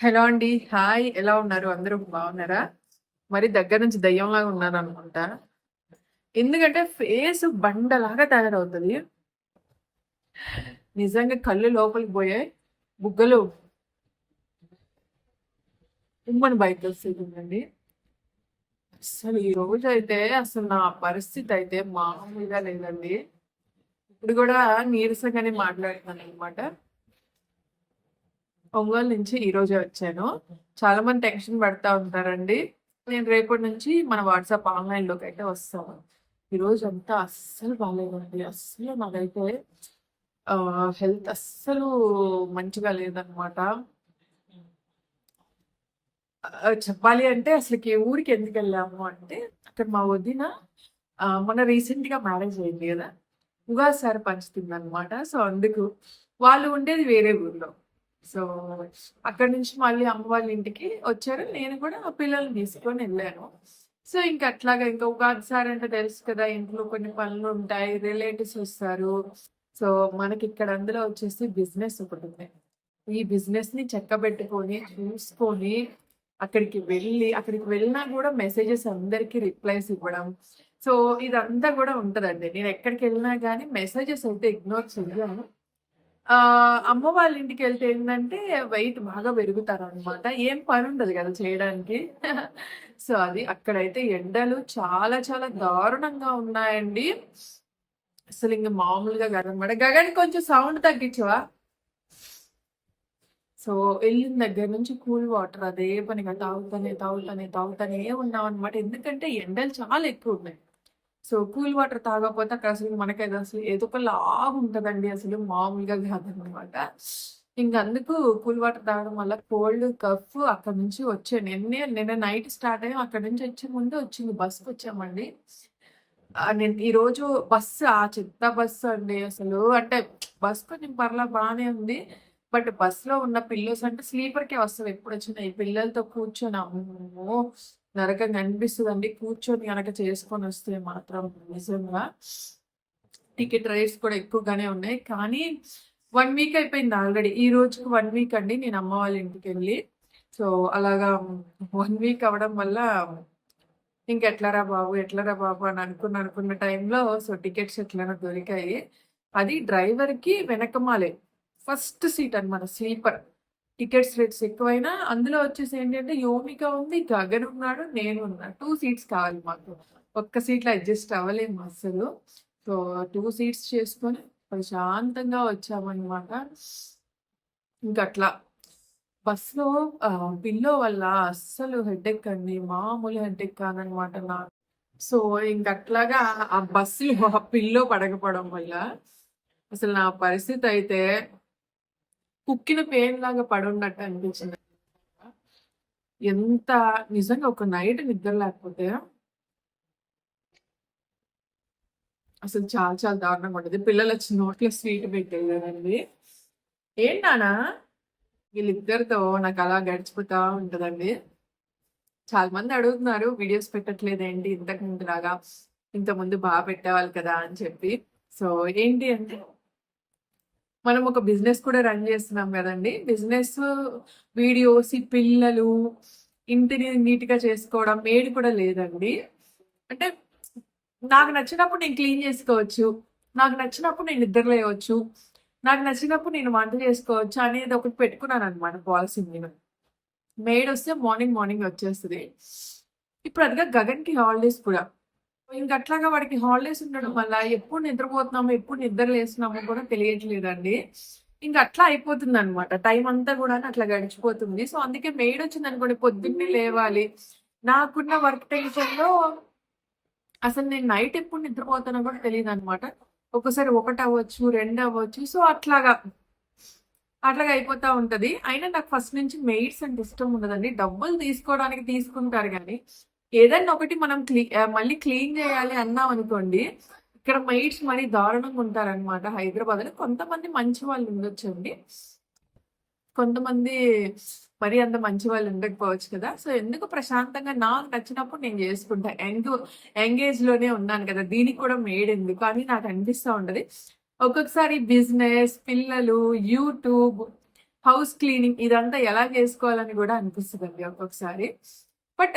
Hello అండి. Hi. ఎలా ఉన్నారు? అందరూ బాగున్నారా? మరి దగ్గర నుంచి దయ్యంలాగా ఉన్నారు అనుకుంటా ఎందుకంటే ఫేస్ బండలాగా తయారవుతుంది. నిజంగా కళ్ళు లోపలికి పోయాయి. బుగ్గలు ఉమ్మని బయటకు వస్తుందండి అసలు ఈ రోజు అయితే అసలు నా పరిస్థితి అయితే మామూలుగా లేదండి. ఇప్పుడు కూడా నీరసంగానే మాట్లాడుతున్నాను అనమాట ఒంగోలు నుంచి ఈ రోజే వచ్చాను. చాలా మంది టెన్షన్ పడతా ఉంటారండి. నేను రేపటి నుంచి మన వాట్సాప్ ఆన్లైన్లోకి అయితే వస్తాను. ఈరోజు అంతా అస్సలు బాగాలేదండి అస్సలు నాకైతే హెల్త్ అస్సలు మంచిగా లేదనమాట. చెప్పాలి అంటే అసలుకి ఊరికి ఎందుకు వెళ్ళాము అంటే అక్కడ మా వదిన మన మొన్న రీసెంట్గా మ్యారేజ్ అయింది కదా. ఉగాది సారి పంచుతుంది అనమాట సో అందుకు వాళ్ళు ఉండేది వేరే ఊర్లో. సో అక్కడి నుంచి మళ్ళీ అమ్మ వాళ్ళ ఇంటికి వచ్చారు. నేను కూడా ఆ పిల్లల్ని తీసుకొని వెళ్ళాను. సో ఇంకా అట్లాగా ఇంకా ఉగాది సార్ అంటే తెలుసు కదా ఇంట్లో కొన్ని పనులు ఉంటాయి రిలేటివ్స్ వస్తారు. సో మనకి ఇక్కడ అందులో వచ్చేసి బిజినెస్ ఒకటి ఉంది. ఈ బిజినెస్ని చెక్కబెట్టుకొని చూసుకొని అక్కడికి వెళ్ళి అక్కడికి వెళ్ళినా కూడా మెసేజెస్ అందరికి రిప్లైస్ ఇవ్వడం. సో ఇదంతా కూడా ఉంటదండి. నేను ఎక్కడికి వెళ్ళినా కానీ మెసేజెస్ అయితే ఇగ్నోర్ చెయ్యను. అమ్మ వాళ్ళ ఇంటికి వెళ్తే ఏంటంటే వెయిట్ బాగా పెరుగుతారు అనమాట ఏం పని ఉండదు కదా చేయడానికి. సో అది అక్కడైతే ఎండలు చాలా చాలా దారుణంగా ఉన్నాయండి. అసలు ఇంకా మామూలుగా కాదనమాట గగన్ కొంచెం సౌండ్ తగ్గించవా? సో వెళ్ళిన దగ్గర నుంచి కూల్ వాటర్ అదే పనిగా తాగుతానే తాగుతానే తాగుతానే ఉన్నాం అనమాట ఎందుకంటే ఎండలు చాలా ఎక్కువ ఉన్నాయి. సో కూల్ వాటర్ తాగకపోతే అక్కడ అసలు మనకైతే అసలు ఏదో ఒక లాగ్ ఉంటుందండి అసలు మామూలుగా కాదనమాట. ఇంక అందుకు కూల్ వాటర్ తాగడం వల్ల కోల్డ్ కఫ్ అక్కడ నుంచి వచ్చాను నిన్నే నిన్న నైట్ స్టార్ట్ అయ్యాం అక్కడ నుంచి వచ్చే ముందు వచ్చింది బస్కి వచ్చామండి. నేను ఈరోజు బస్సు ఆ చెత్త బస్సు అండి అసలు. అంటే బస్ కొంచెం పర్లా బాగానే ఉంది. బట్ బస్సులో ఉన్న పిల్లోస్ అంటే స్లీపర్ కే వస్తుంది. ఎప్పుడు వచ్చినా ఈ పిల్లలతో కూర్చొని అమ్మో! నరకం అనిపిస్తుంది అండి కూర్చొని కనుక చేసుకొని వస్తే మాత్రం నిజంగా టికెట్ రేట్స్ కూడా ఎక్కువగానే ఉన్నాయి. కానీ వన్ వీక్ అయిపోయింది ఆల్రెడీ. ఈ రోజుకి వన్ వీక్ అండి. నేను అమ్మ వాళ్ళ ఇంటికి వెళ్ళి. సో అలాగా వన్ వీక్ అవ్వడం వల్ల ఇంకెట్లరా బాబు ఎట్లరా బాబు అని అనుకున్న అనుకున్న టైంలో సో టికెట్స్ ఎట్లైనా దొరికాయి. అది డ్రైవర్కి వెనకమాలే ఫస్ట్ సీట్ అనమాట స్లీపర్. టికెట్స్ రేట్స్ ఎక్కువైనా అందులో వచ్చేసి ఏంటంటే యోమిక ఉంది గగన్ ఉన్నాడు నేను ఉన్నా. టూ సీట్స్ కావాలి మాకు. ఒక్క సీట్లో అడ్జస్ట్ అవ్వలేము అసలు సో టూ సీట్స్ చేసుకొని ప్రశాంతంగా వచ్చామన్నమాట. ఇంకా అట్లా బస్సులో పిల్లో వల్ల అస్సలు హెడ్ఎక్ అండి. మామూలు హెడ్ఎక్ కాదనమాట నాకు. సో ఇంక అట్లాగా ఆ బస్సులో ఆ పిల్లో పడకపోవడం వల్ల అసలు నా పరిస్థితి అయితే కుక్కిన పెయిన్ లాగా పడున్నట్టు అనిపించింది. ఎంత నిజంగా ఒక నైట్ నిద్ర లేకపోతే అసలు చాలా చాలా దారుణంగా ఉంటుంది. పిల్లలు వచ్చి నోట్లో స్వీట్ పెట్టేదండి ఏంటానా వీళ్ళిద్దరితో నాకు అలా గడిచిపోతా ఉంటుందండి. చాలా మంది అడుగుతున్నారు వీడియోస్ పెట్టట్లేదండి ఇంతకు ముందు లాగా ఇంత ముందు బాగా పెట్టేవాళ్ళు కదా అని చెప్పి. సో ఏంటి అంటే మనం ఒక బిజినెస్ కూడా రన్ చేస్తున్నాం కదండి. బిజినెస్ వీడియోస్ పిల్లలు ఇంటిని నీట్గా చేసుకోవడం మేడ్ కూడా లేదండి. అంటే నాకు నచ్చినప్పుడు నేను క్లీన్ చేసుకోవచ్చు. నాకు నచ్చినప్పుడు నేను నిద్ర లేవచ్చు నాకు నచ్చినప్పుడు నేను వంట చేసుకోవచ్చు అనేది ఒకటి పెట్టుకున్నాను అనమాట పాలసీ నేను మేడ్ వస్తే మార్నింగ్ మార్నింగ్ వచ్చేస్తుంది. ఇప్పుడు అదిగా గగన్కి హాలిడేస్ కూడా. ఇంక అట్లాగా వాడికి హాలిడేస్ ఉండడం వల్ల ఎప్పుడు నిద్రపోతున్నామో ఎప్పుడు నిద్ర లేస్తున్నామో కూడా తెలియట్లేదండి. ఇంకా అట్లా అయిపోతుంది అనమాట టైం అంతా కూడా అట్లా గడిచిపోతుంది. సో అందుకే మెయిడ్ వచ్చింది అనుకోండి పొద్దున్నే లేవాలి. నాకున్న వర్క్ టెన్షన్లో అసలు నేను నైట్ ఎప్పుడు నిద్రపోతానో కూడా తెలియదు అనమాట ఒకసారి ఒకటి అవ్వచ్చు రెండు అవ్వచ్చు. సో అట్లాగా అట్లాగా అయిపోతా ఉంటది. అయినా నాకు ఫస్ట్ నుంచి మెయిడ్స్ అంటే ఇష్టం ఉండదండి. డబ్బులు తీసుకోవడానికి తీసుకుంటారు కానీ ఏదైనా ఒకటి మనం క్లీ మళ్ళీ క్లీన్ చేయాలి అన్నాం అనుకోండి ఇక్కడ మెయిడ్స్ మరీ దారుణంగా ఉంటారన్నమాట హైదరాబాద్లో కొంతమంది మంచి వాళ్ళు ఉండొచ్చండి. కొంతమంది మరి అంత మంచి వాళ్ళు ఉండకపోవచ్చు కదా. సో ఎందుకు ప్రశాంతంగా నాకు నచ్చినప్పుడు నేను చేసుకుంటా. యంగ్ యంగేజ్లోనే ఉన్నాను కదా. దీనికి కూడా మేడ్ ఎందుకు? అని నాకు అనిపిస్తూ ఉండదు ఒక్కొక్కసారి బిజినెస్ పిల్లలు యూట్యూబ్ హౌస్ క్లీనింగ్ ఇదంతా ఎలా చేసుకోవాలని కూడా అనిపిస్తుంది ఒక్కొక్కసారి. బట్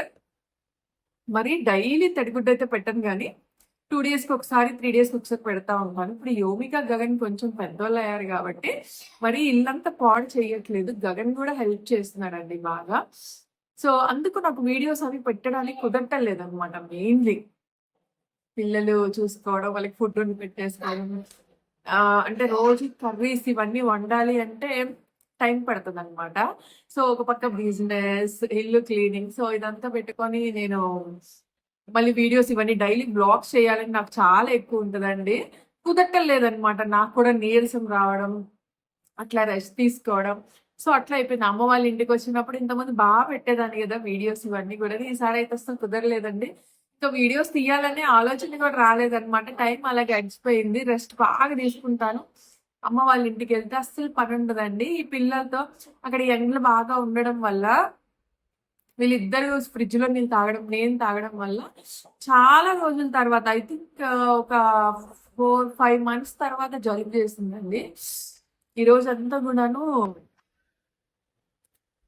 మరి డైలీ తడిగుడ్డ అయితే పెట్టను కానీ టూ డేస్కి ఒకసారి త్రీ డేస్కి ఒకసారి పెడతా ఉంటాను ఇప్పుడు యోమిక గగన్ కొంచెం పెద్దోళ్ళు అయ్యారు కాబట్టి మరి ఇల్లంతా పాడు చేయట్లేదు. గగన్ కూడా హెల్ప్ చేస్తున్నాడండి బాగా. సో అందుకు నాకు వీడియోస్ అవి పెట్టడానికి కుదరటం అనమాట మెయిన్లీ. పిల్లలు చూసుకోవడం వాళ్ళకి ఫుడ్ వండి పెట్టేసుకోవడం. అంటే రోజు కర్రీస్ ఇవన్నీ వండాలి అంటే టైం పడుతుంది అనమాట సో ఒక పక్క బిజినెస్ ఇల్లు క్లీనింగ్ సో ఇదంతా పెట్టుకొని నేను మళ్ళీ వీడియోస్ ఇవన్నీ డైలీ బ్లాగ్స్ చేయాలని నాకు చాలా ఎక్కువ ఉంటుందండి. కుదరటం లేదనమాట నాకు కూడా నీరసం రావడం అట్లా రెస్ట్ తీసుకోవడం. సో అట్లా అయిపోయింది. అమ్మ వాళ్ళ ఇంటికి వచ్చినప్పుడు ఇంతమంది బాగా పెట్టేదాన్ని కదా వీడియోస్ ఇవన్నీ కూడా. ఈసారి అయితే అసలు కుదరలేదండి. ఇంకా వీడియోస్ తీయాలనే ఆలోచన కూడా రాలేదనమాట టైం అలా గడిచిపోయింది. రెస్ట్ బాగా తీసుకుంటాను. అమ్మ వాళ్ళ ఇంటికి వెళ్తే అస్సలు పని ఉండదండి ఈ పిల్లలతో అక్కడ ఎండలు బాగా ఉండడం వల్ల వీళ్ళిద్దరు ఫ్రిడ్జ్లో నీళ్ళు తాగడం నేను తాగడం వల్ల చాలా రోజుల తర్వాత ఐ థింక్ ఒక ఫోర్ ఫైవ్ మంత్స్ తర్వాత జలుబు చేసిందండి. ఈ రోజు అంతా కూడాను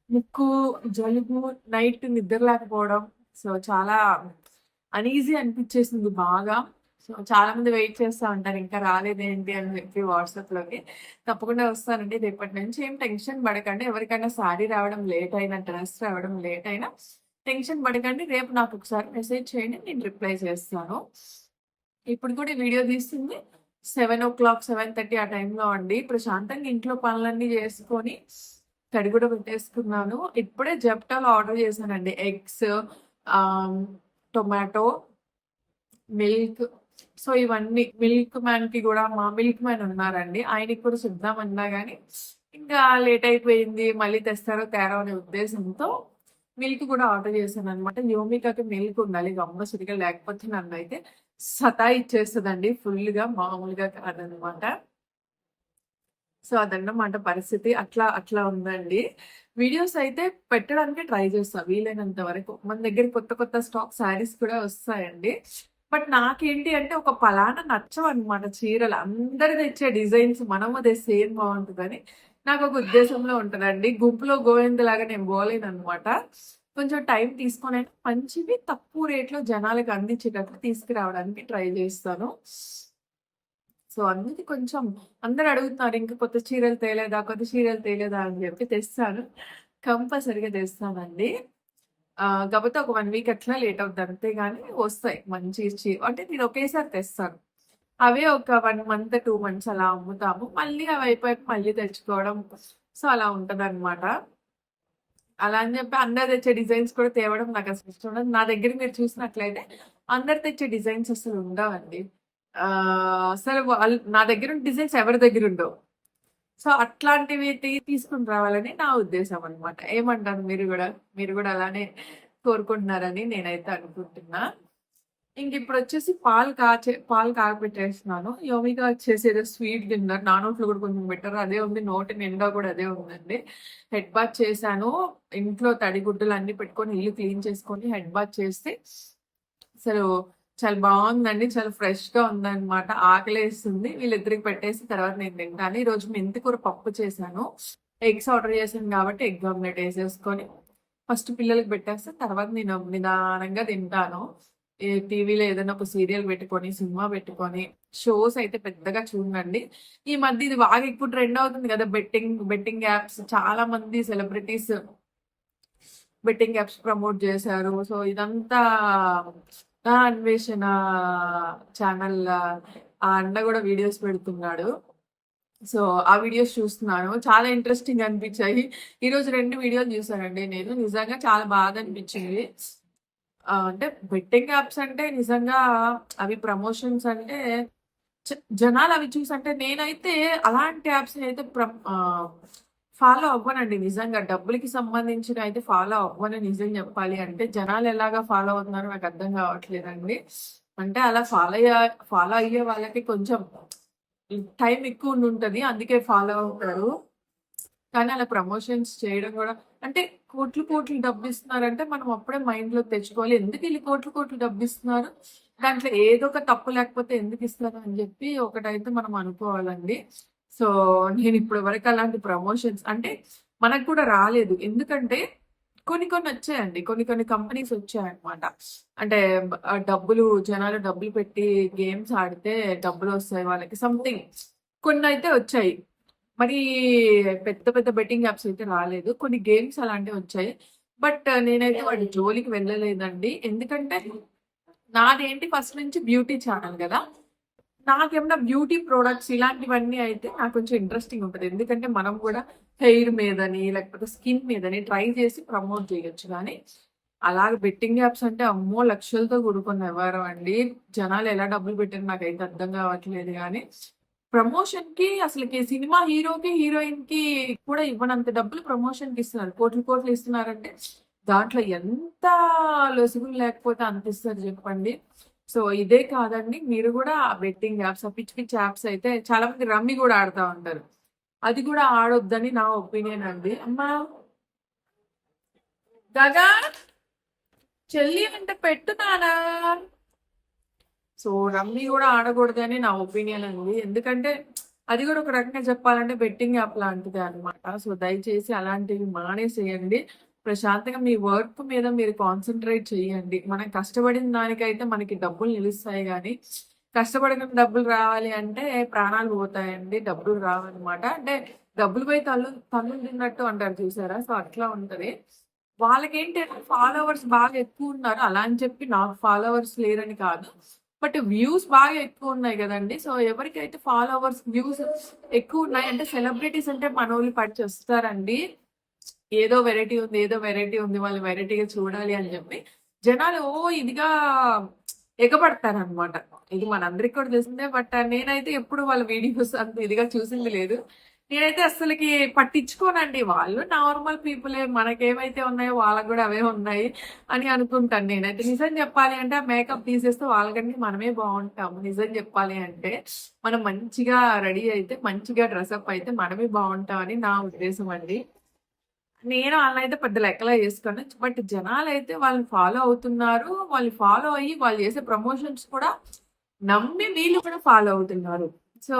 ముక్కు జలుబు నైట్ నిద్ర లేకపోవడం సో చాలా అనీజీ అనిపించేసింది బాగా. సో చాలా మంది వెయిట్ చేస్తూ ఉంటారు ఇంకా రాలేదేంటి అని చెప్పి వాట్సాప్లోకి. తప్పకుండా వస్తానండి. రేపటి నుంచి ఏం టెన్షన్ పడకండి. ఎవరికైనా సారీ రావడం లేట్ అయినా డ్రెస్ రావడం లేట్ అయినా టెన్షన్ పడకండి. రేపు నాకు ఒకసారి మెసేజ్ చేయండి నేను రిప్లై చేస్తాను. ఇప్పుడు కూడా వీడియో తీస్తుంది. Seven o'clock seven thirty ఆ టైంలో అండి. ప్రశాంతంగా ఇంట్లో పనులన్నీ చేసుకొని తడి కూడా పెట్టేసుకున్నాను. ఇప్పుడే జెప్టాలో ఆర్డర్ చేశానండి. ఎగ్స్ టొమాటో మిల్క్ సో ఇవన్నీ మిల్క్ మ్యాన్కి కూడా మా మిల్క్ మ్యాన్ ఉన్నారండి. ఆయనకి కూడా చూద్దామన్నా కానీ ఇంకా లేట్ అయిపోయింది మళ్ళీ తెస్తారో తేరో అనే ఉద్దేశంతో మిల్క్ కూడా ఆర్డర్ చేశాను అనమాట యోమికకి మిల్క్ ఉండాలి గమ్మసుడిగా లేకపోతే నన్ను అయితే సతా ఇచ్చేస్తుందండి ఫుల్గా మామూలుగా కాదనమాట సో అదన్నమాట పరిస్థితి. అట్లా అట్లా ఉందండి. వీడియోస్ అయితే పెట్టడానికి ట్రై చేస్తా వీలైనంత వరకు. మన దగ్గర కొత్త కొత్త స్టాక్ శారీస్ కూడా వస్తాయండి. బట్ నాకేంటి అంటే ఒక పలానా నచ్చవు అనమాట చీరలు. అందరు తెచ్చే డిజైన్స్ మనము అదే సేమ్ బాగుంటుందని నాకు ఒక ఉద్దేశంలో ఉంటుందండి. గుంపులో గోవింద్ లాగా నేను పోలేను అనమాట కొంచెం టైం తీసుకొని మంచివి తక్కువ రేట్లో జనాలకు అందించేటట్లు తీసుకురావడానికి ట్రై చేస్తాను. సో అందుకే కొంచెం అందరు అడుగుతున్నారు ఇంకా కొత్త చీరలు తేలేదా? కొత్త చీరలు తేలేదా? అని చెప్పి తెస్తాను. కంపల్సరిగా తెస్తానండి. కాకపోతే ఒక వన్ వీక్ అట్లా లేట్ అవుతుంది అంతే కానీ వస్తాయి. మంచి అంటే నేను ఒకేసారి తెస్తాను. అవే ఒక వన్ మంత్ టూ మంత్స్ అలా అమ్ముతాము. మళ్ళీ అవి అయిపోయాక మళ్ళీ తెచ్చుకోవడం. సో అలా ఉంటది అలా అని చెప్పి అందరు తెచ్చే డిజైన్స్ కూడా తేవడం నాకు అసలు ఇష్టం ఉండదు. నా దగ్గర మీరు చూసినట్లయితే అందరు తెచ్చే డిజైన్స్ అసలు ఉండవండి. అసలు వాళ్ళు నా దగ్గర డిజైన్స్ ఎవరి దగ్గర ఉండవు. సో అట్లాంటివి తీసుకుని రావాలని నా ఉద్దేశం అనమాట ఏమంటారు మీరు కూడా? మీరు కూడా అలానే కోరుకుంటున్నారని నేనైతే అనుకుంటున్నా. ఇంక ఇప్పుడు వచ్చేసి పాలు కాచే పాలు కాగపెట్టేస్తున్నాను. యోమిగా వచ్చేసి ఏదో స్వీట్ తిన్నారు. నా నోట్లో కూడా కొంచెం బెటర్ అదే ఉంది. నోటి నిండా కూడా అదే ఉందండి. హెడ్ బాత్ చేశాను. ఇంట్లో తడిగుడ్డలు అన్ని పెట్టుకొని ఇల్లు క్లీన్ చేసుకొని హెడ్ బాత్ చేస్తే అసలు చాలా బాగుందండి. చాలా ఫ్రెష్గా ఉందన్నమాట. ఆకలి వేస్తుంది వీళ్ళిద్దరికి పెట్టేసి తర్వాత నేను తింటాను. ఈ రోజు మెంతి కూర పప్పు చేశాను. ఎగ్స్ ఆర్డర్ చేశాను కాబట్టి ఎగ్ ఆమ్లెట్ వేసేసుకొని ఫస్ట్ పిల్లలకి పెట్టేస్తే తర్వాత నేను నిదానంగా తింటాను. ఈ టీవీలో ఏదైనా ఒక సీరియల్ పెట్టుకొని సినిమా పెట్టుకొని షోస్ అయితే పెద్దగా చూడండి ఈ మధ్య ఇది బాగా ఎక్కువ ట్రెండ్ అవుతుంది కదా బెట్టింగ్ బెట్టింగ్ యాప్స్. చాలా మంది సెలబ్రిటీస్ బెట్టింగ్ యాప్స్ ప్రమోట్ చేశారు. సో ఇదంతా అన్వేషణ ఛానల్ ఆ అన్న కూడా వీడియోస్ పెడుతున్నాడు. సో ఆ వీడియోస్ చూస్తున్నాను. చాలా ఇంట్రెస్టింగ్ అనిపించాయి. ఈ రోజు రెండు వీడియోలు చూసానండి నేను. నిజంగా చాలా బాధ అనిపించింది. అంటే బెట్టింగ్ యాప్స్ అంటే నిజంగా అవి ప్రమోషన్స్ అంటే జనాలు అవి చూసి అంటే నేనైతే అలాంటి యాప్స్ అయితే ఫాలో అవ్వనండి నిజంగా. డబ్బులకి సంబంధించిన అయితే ఫాలో అవ్వని నిజం చెప్పాలి అంటే జనాలు ఎలాగా ఫాలో అవుతున్నారో నాకు అర్థం కావట్లేదండి. అంటే అలా ఫాలో అయ్యే ఫాలో అయ్యే వాళ్ళకి కొంచెం టైం ఎక్కువ ఉంటుంది అందుకే ఫాలో అవుతారు. కానీ అలా ప్రమోషన్స్ చేయడం కూడా అంటే కోట్లు కోట్లు డబ్బు ఇస్తున్నారంటే మనం అప్పుడే మైండ్లో తెచ్చుకోవాలి. ఎందుకు వీళ్ళు కోట్లు కోట్లు డబ్బు ఇస్తున్నారు దాంట్లో ఏదో ఒక తప్పు లేకపోతే ఎందుకు ఇస్తారు అని చెప్పి ఒకటైతే మనం అనుకోవాలండి. సో నేను ఇప్పటి వరకు అలాంటి ప్రమోషన్స్ అంటే మనకు కూడా రాలేదు. ఎందుకంటే కొన్ని కొన్ని వచ్చాయండి. కొన్ని కొన్ని కంపెనీస్ వచ్చాయన్నమాట. అంటే డబ్బులు జనాలు డబ్బులు పెట్టి గేమ్స్ ఆడితే డబ్బులు వస్తాయి వాళ్ళకి. సంథింగ్. కొన్ని అయితే వచ్చాయి. మరి పెద్ద పెద్ద బెట్టింగ్ యాప్స్ అయితే రాలేదు. కొన్ని గేమ్స్ అలాంటివి వచ్చాయి. బట్ నేనైతే వాటి జోలికి వెళ్ళలేదండి. ఎందుకంటే నాదేంటి? ఫస్ట్ నుంచి బ్యూటీ ఛానల్ కదా. నాకేమన్నా బ్యూటీ ప్రోడక్ట్స్ ఇలాంటివన్నీ అయితే నాకు కొంచెం ఇంట్రెస్టింగ్ ఉంటుంది. ఎందుకంటే మనం కూడా హెయిర్ మీదని లేకపోతే స్కిన్ మీదని ట్రై చేసి ప్రమోట్ చేయొచ్చు. కానీ అలాగే బెట్టింగ్ యాప్స్ అంటే అమ్మో లక్షలతో కూడుకున్న వ్యవహారం అండి. జనాలు ఎలా డబ్బులు పెట్టారు నాకైతే అర్థం కావట్లేదు. కానీ ప్రమోషన్కి అసలుకి సినిమా హీరోకి హీరోయిన్కి కూడా ఇవ్వనంత డబ్బులు ప్రమోషన్కి ఇస్తున్నారు. కోట్లు కోట్లు ఇస్తున్నారంటే దాంట్లో ఎంత లొసుగులు లేకపోతే అంత ఇస్తారు చెప్పండి. సో ఇదే కాదండి మీరు కూడా బెట్టింగ్ యాప్స్ పిచ్చి పిచ్చి యాప్స్ అయితే చాలా మంది రమ్మి కూడా ఆడుతూ ఉంటారు. అది కూడా ఆడొద్దని నా ఒపీనియన్ అండి. అమ్మా! గగా చెల్లి అంటే పెట్టుతానా సో రమ్మీ కూడా ఆడకూడదని నా ఒపీనియన్ అండి. ఎందుకంటే అది కూడా ఒక రకంగా చెప్పాలంటే బెట్టింగ్ యాప్ లాంటిదే అనమాట సో దయచేసి అలాంటివి మానేసేయండి. ప్రశాంతంగా మీ వర్క్ మీద మీరు కాన్సన్ట్రేట్ చేయండి. మనం కష్టపడిన దానికైతే మనకి డబ్బులు నిలుస్తాయి కానీ కష్టపడిన డబ్బులు రావాలి అంటే ప్రాణాలు పోతాయండి డబ్బులు రావన్నమాట. అంటే డబ్బులు పోయి తల్లు తల్లు తిన్నట్టు అంటారు చూసారా? సో అట్లా ఉంటది. వాళ్ళకేంటి ఫాలోవర్స్ బాగా ఎక్కువ ఉన్నారు. అలా అని చెప్పి నాకు ఫాలోవర్స్ లేరని కాదు. బట్ వ్యూస్ బాగా ఎక్కువ ఉన్నాయి కదండి. సో ఎవరికైతే ఫాలోవర్స్ వ్యూస్ ఎక్కువ ఉన్నాయి అంటే సెలబ్రిటీస్ అంటే మన వాళ్ళు పడిచి వస్తారండి ఏదో వెరైటీ ఉంది ఏదో వెరైటీ ఉంది వాళ్ళు వెరైటీగా చూడాలి అని చెప్పి జనాలు ఓ ఇదిగా ఎగబడతారు అనమాట ఇది మనందరికి కూడా తెలిసిందే బట్ నేనైతే ఎప్పుడు వాళ్ళ వీడియోస్ అంత ఇదిగా చూసింది లేదు. నేనైతే అసలుకి పట్టించుకోనండి. వాళ్ళు నార్మల్ పీపులే మనకేమైతే ఉన్నాయో వాళ్ళకి కూడా అవే ఉన్నాయి అని అనుకుంటాను నేనైతే. నిజం చెప్పాలి అంటే ఆ మేకప్ తీసేస్తే వాళ్ళకంటే మనమే బాగుంటాము. నిజం చెప్పాలి అంటే మనం మంచిగా రెడీ అయితే మంచిగా డ్రెస్అప్ అయితే మనమే బాగుంటామని నా ఉద్దేశం అండి. నేను వాళ్ళనైతే పెద్ద లెక్కలా చేసుకోను. బట్ జనాలు అయితే వాళ్ళని ఫాలో అవుతున్నారు. వాళ్ళు ఫాలో అయ్యి వాళ్ళు చేసే ప్రమోషన్స్ కూడా నమ్మి వీళ్ళు కూడా ఫాలో అవుతున్నారు. సో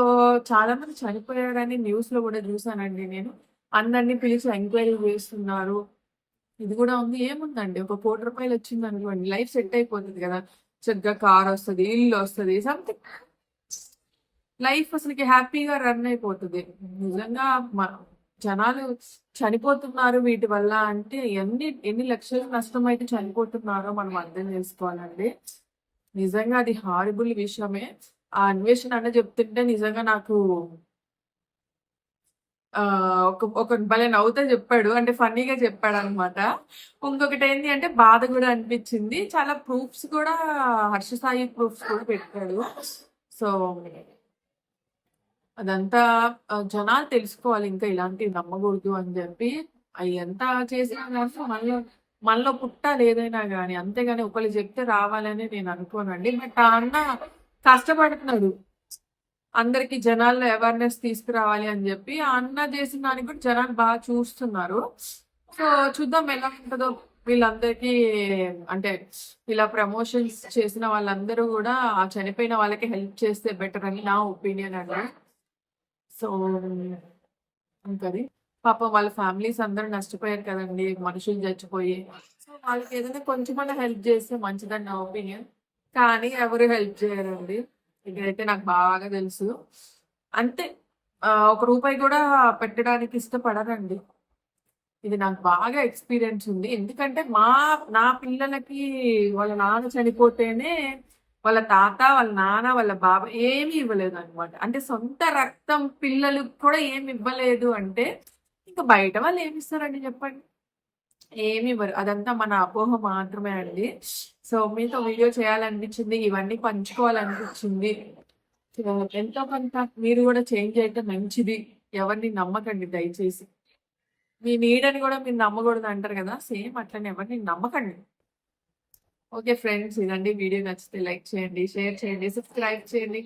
చాలా మంది చనిపోయారని న్యూస్లో కూడా చూసానండి నేను. అందరినీ పిలిచి ఎంక్వైరీ చేస్తున్నారు. ఇది కూడా ఉంది. ఏముందండి? ఒక కోటి రూపాయలు వచ్చింది అనుకోండి. లైఫ్ సెట్ అయిపోతుంది కదా. చక్కగా కార్ వస్తుంది ఇల్లు వస్తుంది సంథింగ్ లైఫ్ అసలుకి హ్యాపీగా రన్ అయిపోతుంది. నిజంగా జనాలు చనిపోతున్నారు వీటి వల్ల అంటే ఎన్ని ఎన్ని లక్షల నష్టం అయితే చనిపోతున్నారో మనం అర్థం చేసుకోవాలండి. నిజంగా అది హారిబుల్ విషయమే. ఆ అన్వేషణ అన్న చెప్తుంటే నిజంగా నాకు ఒక ఒక భలే నవ్వుతా చెప్పాడు. అంటే ఫన్నీగా చెప్పాడు అనమాట ఇంకొకటి ఏంటి అంటే బాధ కూడా అనిపించింది. చాలా ప్రూఫ్స్ కూడా హర్ష సాయి ప్రూఫ్స్ కూడా పెట్టాడు. సో అదంతా ఆ, జనాలు తెలుసుకోవాలి ఇంకా ఇలాంటివి నమ్మకూడదు అని చెప్పి అవి ఎంత చేసినా కానీ మనలో మనలో పుట్టాలి ఏదైనా కానీ అంతేగాని ఒకళ్ళు చెప్తే రావాలని నేను అనుకోనండి. బట్ ఆ అన్న కష్టపడుతున్నాడు. అందరికి జనాల్లో అవేర్నెస్ తీసుకురావాలి అని చెప్పి ఆ అన్న చేసిన దానికి కూడా జనాలు బాగా చూస్తున్నారు. సో చూద్దాం ఎలా ఉంటుందో వీళ్ళందరికీ అంటే ఇలా ప్రమోషన్స్ చేసిన వాళ్ళందరూ కూడా ఆ చనిపోయిన వాళ్ళకి హెల్ప్ చేస్తే బెటర్ అని నా ఒపీనియన్ అండి. సో ఇంకది పాపం వాళ్ళ ఫ్యామిలీస్ అందరూ నష్టపోయారు కదండి మనుషులు చచ్చిపోయి. సో వాళ్ళకి ఏదైనా కొంచెమన్నా హెల్ప్ చేస్తే మంచిదని నా ఒపీనియన్. కానీ ఎవరు హెల్ప్ చేయరండి. ఇదైతే నాకు బాగా తెలుసు. అంతే. ఒక రూపాయి కూడా పెట్టడానికి ఇష్టపడరండి. ఇది నాకు బాగా ఎక్స్పీరియన్స్ ఉంది. ఎందుకంటే మా నా పిల్లలకి వాళ్ళ నాన్న చనిపోతేనే వాళ్ళ తాత వాళ్ళ నాన్న వాళ్ళ బాబా ఏమీ ఇవ్వలేదు అనమాట అంటే సొంత రక్తం పిల్లలు కూడా ఏమి ఇవ్వలేదు అంటే ఇంకా బయట వాళ్ళు ఏమి ఇస్తారండి చెప్పండి? ఏమి ఇవ్వరు. అదంతా మన అపోహ మాత్రమే అండి. సో మీతో వీడియో చేయాలనిపించింది ఇవన్నీ పంచుకోవాలనిపించింది. ఎంతో కొంత మీరు కూడా చేంజ్ అయితే మంచిది. ఎవరిని నమ్మకండి దయచేసి. మీ నీడని కూడా మీరు నమ్మకూడదు అంటారు కదా సేమ్ అట్లనే ఎవరిని నమ్మకండి. ఓకే ఫ్రెండ్స్ ఇదండి. వీడియో నచ్చితే లైక్ చేయండి షేర్ చేయండి సబ్స్క్రైబ్ చేయండి.